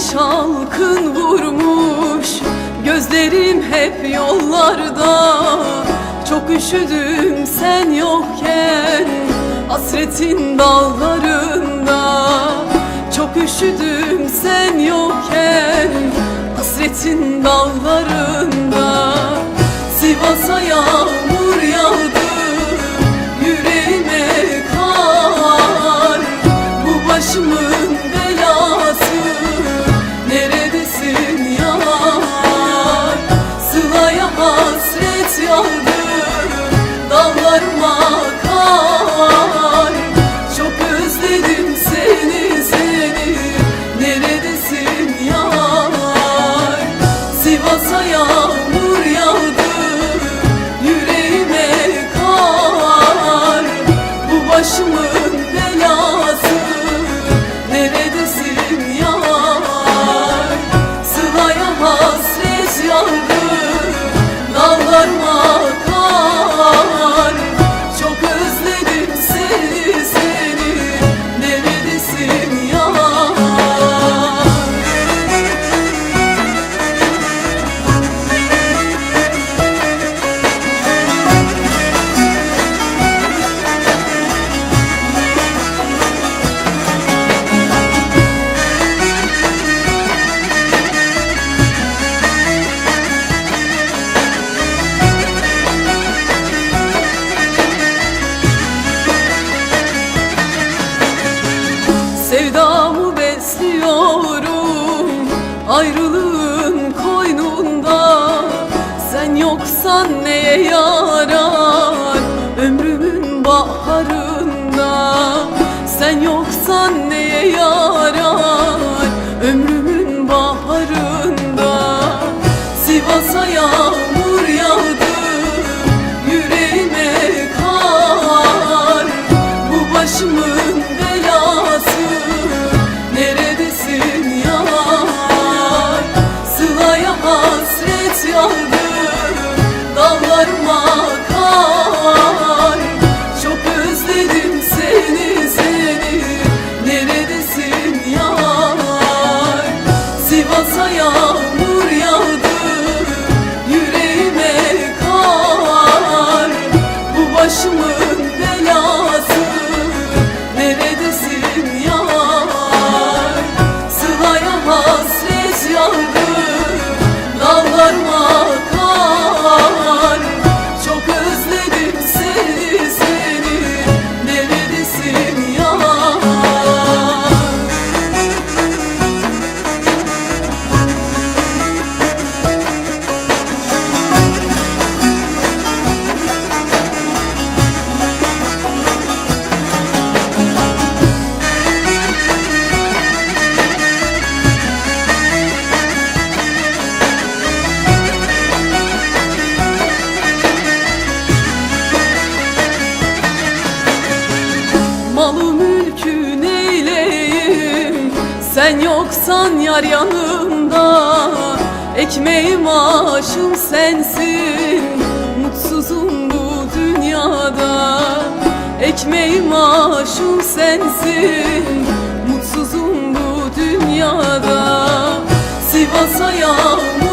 salkın vurmuş. Gözlerim hep yollarda. Çok üşüdüm sen yokken Hasretin dallarında. Çok üşüdüm sen yokken Hasretin dallarında. Sivas'a yağmur besliyorum ayrılığın koynunda. Sen yoksan neye yarar ömrümün baharında? Sen yoksan neye yarar ömrümün baharında? Sivas'a yağmur Sen yoksan yar yanımda Ekmeğim aşım sensin. Mutsuzum bu dünyada Ekmeğim aşım sensin. Mutsuzum bu dünyada Sivas'a yağmur